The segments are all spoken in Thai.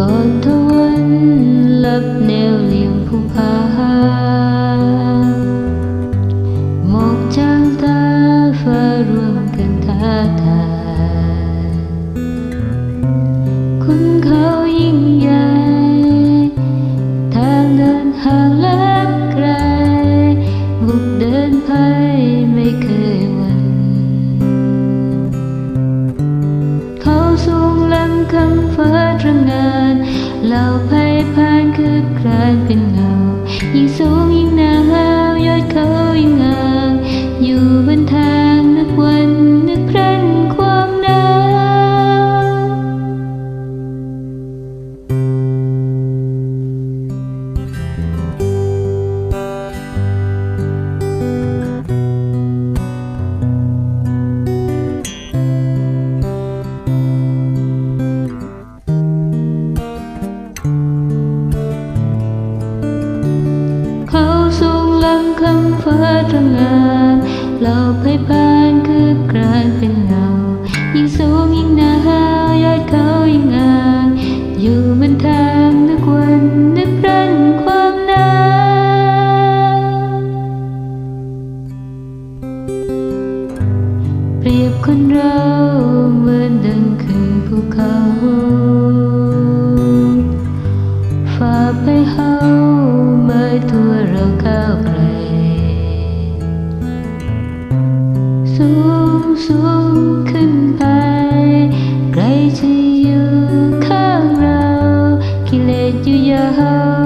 กอดทวันลับแนวเลียงภูผาหมอกจางตาฝ้ารวมกันท้าทายคุณเขายิ่งใหญ่ ทางเดินหางไกล งลำคำฟ้า ฟ้าตระงานเหล่าไพพานคืบกรานเป็นเงา ยิ่งสูงยิ่งหนาวยอดเขายิ่งงามอยู่บนทางนึกวันนึกรันความหนาวเปรียบคนเราเหมือนดังขึ้นภูเขาฝ่าไปเฮาไม่ตัวเราเก้า สูงขึ้นไปใครจะอยู่ข้างเรา กิเลสอยู่ยา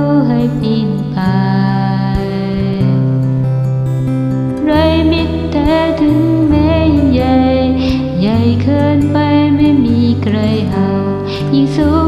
วให้ปีนไปไรมิตรแต่ถึงแม้ใหญ่ ใหญ่เกินไปไม่มีใครเอายิ่งสูง